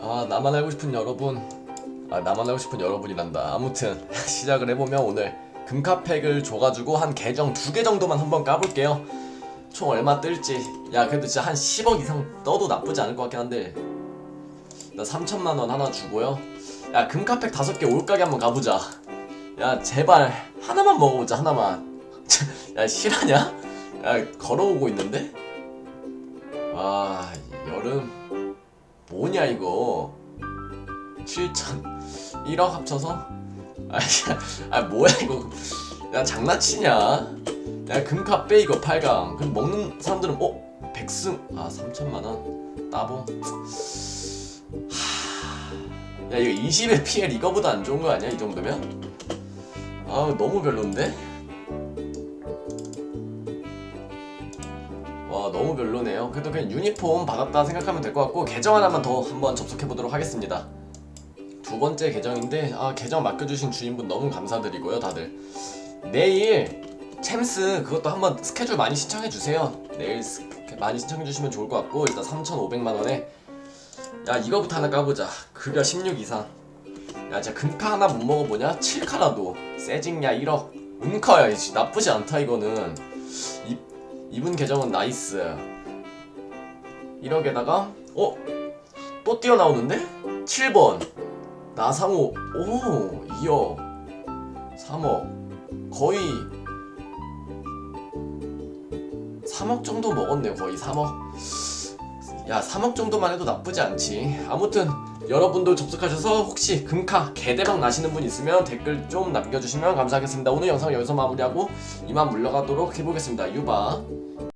나만 알고 싶은 여러분. 아 나만 알고 싶은 여러분이란다. 아무튼 시작을 해보면 오늘 금카팩을 줘가지고 한 계정 두 개 정도만 한번 까볼게요. 총 얼마 뜰지. 야 그래도 진짜 한 10억 이상 떠도 나쁘지 않을 것 같긴 한데. 나 3천만 원 하나 주고요. 야 금카팩 다섯 개 올가게 한번 가보자. 야 제발 하나만 먹어보자 하나만. 야 실화냐? 야 걸어오고 있는데? 아 여름 뭐냐 이거? 7천. 1억 합쳐서? 아, 야, 아 뭐야 이거. 야 장난치냐? 야 금카 빼 이거 8강. 그럼 먹는 사람들은 어? 백승. 아 3천만원. 따봉. 하... 야 이거 20의 PL 이거보다 안 좋은 거 아니야? 이 정도면? 아 너무 별론데? 와 너무 별로네요. 그래도 그냥 유니폼 받았다 생각하면 될 것 같고 계정 하나만 더 한번 접속해 보도록 하겠습니다. 두 번째 계정인데 아 계정 맡겨주신 주인분 너무 감사드리고요 다들. 내일 챔스 그것도 한번 스케줄 많이 신청해 주세요. 내일 스- 많이 신청해 주시면 좋을 것 같고 일단 3,500만 원에. 야 이거부터 하나 까보자. 급여 16 이상. 야 진짜 금카 하나 못 먹어보냐? 7카라도. 세징야 1억. 은카야 나쁘지 않다 이거는. 이, 이분 계정은 나이스. 1억에다가 어? 또 뛰어나오는데? 7번. 나상호. 오 2억 3억. 거의 3억 정도 먹었네 거의 3억 야 3억 정도만 해도 나쁘지 않지. 아무튼 여러분도 접속하셔서 혹시 금카 개대박 나시는 분 있으면 댓글 좀 남겨주시면 감사하겠습니다. 오늘 영상 여기서 마무리하고 이만 물러가도록 해보겠습니다. 유바